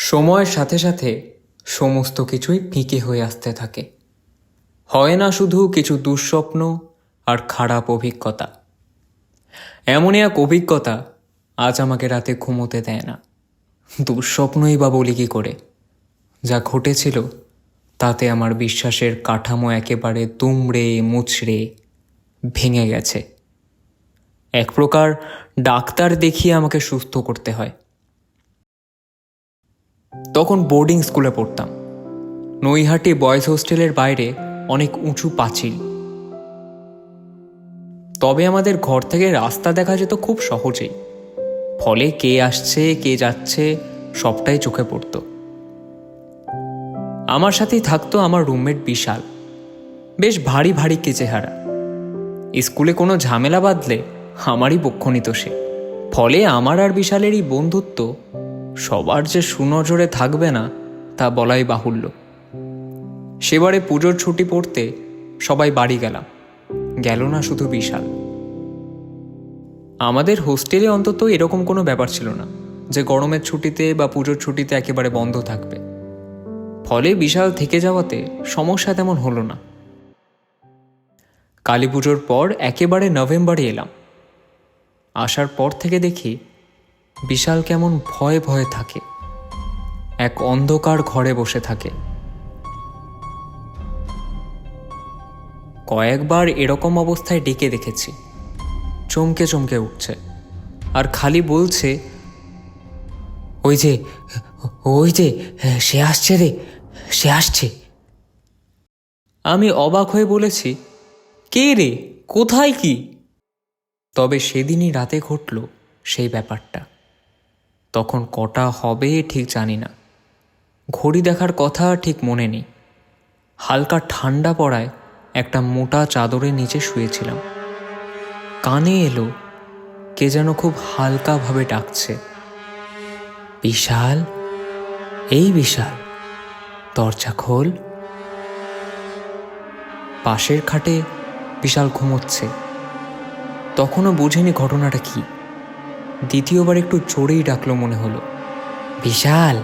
সময়ের সাথে সাথে সমস্ত কিছুই ফিকে হয়ে আসতে থাকে। হয় না শুধু কিছু দুঃস্বপ্ন আর খারাপ অভিজ্ঞতা। এমনই এক অভিজ্ঞতা আজ আমাকে রাতে ঘুমোতে দেয় না। দুঃস্বপ্নই বা বলি কি করে? যা ঘটেছিল তাতে আমার বিশ্বাসের কাঠামো একেবারে দুমড়ে মুচড়ে ভেঙে গেছে। এক প্রকার ডাক্তার দেখিয়ে আমাকে সুস্থ করতে হয়। তখন বোর্ডিং স্কুলে পড়তাম। নৈহাটি বয়েজ হোস্টেলের বাইরে অনেক উঁচু পাঁচিল। তবে আমাদের ঘর থেকে রাস্তা দেখা যেত খুব সহজেই। ফলে কে আসছে, কে যাচ্ছে, সবটাই চোখে পড়ত। আমার সাথেই থাকতো আমার রুমমেট বিশাল। বেশ ভারী ভারী কেচেহারা স্কুলে কোনো ঝামেলা বাঁধলে আমারই পক্ষ নিত সে। ফলে আমার আর বিশালের এই বন্ধুত্ব সবার যে সুনজরে থাকবে না, তা বলাই বাহুল্য। সেবারে পুজোর ছুটি পড়তে সবাই বাড়ি গেলাম। গেল না শুধু বিশাল। আমাদের হোস্টেলে অন্তত এরকম কোনো ব্যাপার ছিল না, যে গরমের ছুটিতে বা পুজোর ছুটিতে একেবারে বন্ধ থাকবে। ফলে বিশাল থেকে যাওয়াতে সমস্যা তেমন হলো না। কালী পুজোর পর একেবারে নভেম্বরে এলাম। আসার পর থেকে দেখি বিশাল কেমন ভয়ে ভয়ে থাকে। এক অন্ধকার ঘরে বসে থাকে। কয়েকবার এরকম অবস্থায় ডেকে দেখেছি। চমকে চমকে উঠছে। আর খালি বলছে, ওই যে ওই যে, সে আসছে রে, সে আসছে। আমি অবাক হয়ে বলেছি, কে রে, কোথায় কি? তবে সেদিনই রাতে ঘটল সেই ব্যাপারটা। তখন কটা হবে ঠিক জানি না। ঘড়ি দেখার কথা ঠিক মনে নেই। হালকা ঠান্ডা পড়ায় একটা মোটা চাদরের নিচে শুয়েছিলাম। কানে এলো, কে যেন খুব হালকাভাবে ডাকছে। বিশাল? এই বিশাল। দরজা খোল। পাশের খাটে বিশাল ঘুমোচ্ছে। তখনও বুঝিনি ঘটনাটা কি। দ্বিতীয়বার একটু জোরেই ডাকলো মনে হলো। বিশাল,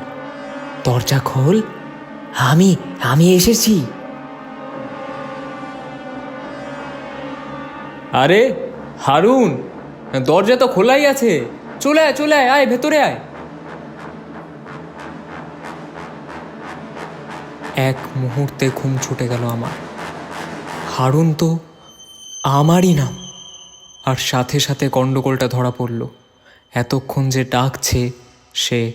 দরজা খোল। আমি আমি এসেছি। আরে, হারুন, দরজা তো খোলাই আছে। চলে আয় চলে আয় আয়, ভেতরে আয়। এক মুহূর্তে ঘুম ছুটে গেল আমার। হারুন তো আমারই নাম। আর সাথে সাথে গণ্ডগোলটা ধরা পড়ল। এতক্ষণ যে ডাকছে, সে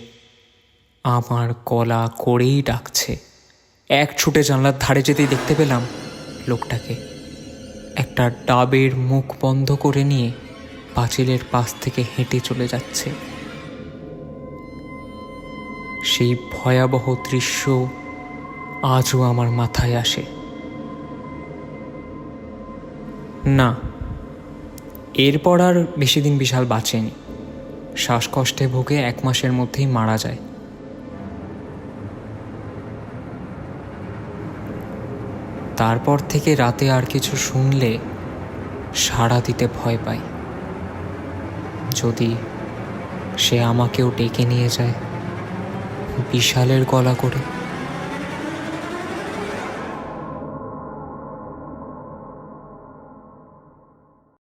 আমার কলা করেই ডাকছে। এক ছুটে জানলার ধারে যেতেই দেখতে পেলাম লোকটাকে। একটা ডাবের মুখ বন্ধ করে নিয়ে পাঁচিলের পাশ থেকে হেঁটে চলে যাচ্ছে। সেই ভয়াবহ দৃশ্য আজও আমার মাথায় আসে। না, এরপর আর বেশি দিন বিশাল বাঁচেনি। শ্বাসকষ্টে ভুগে এক মাসের মধ্যেই মারা যায়। তারপর থেকে রাতে আর কিছু শুনলে সাড়া দিতে ভয় পাই যদি সে আমাকেও ডেকে নিয়ে যায়, বিশালের গলা করে।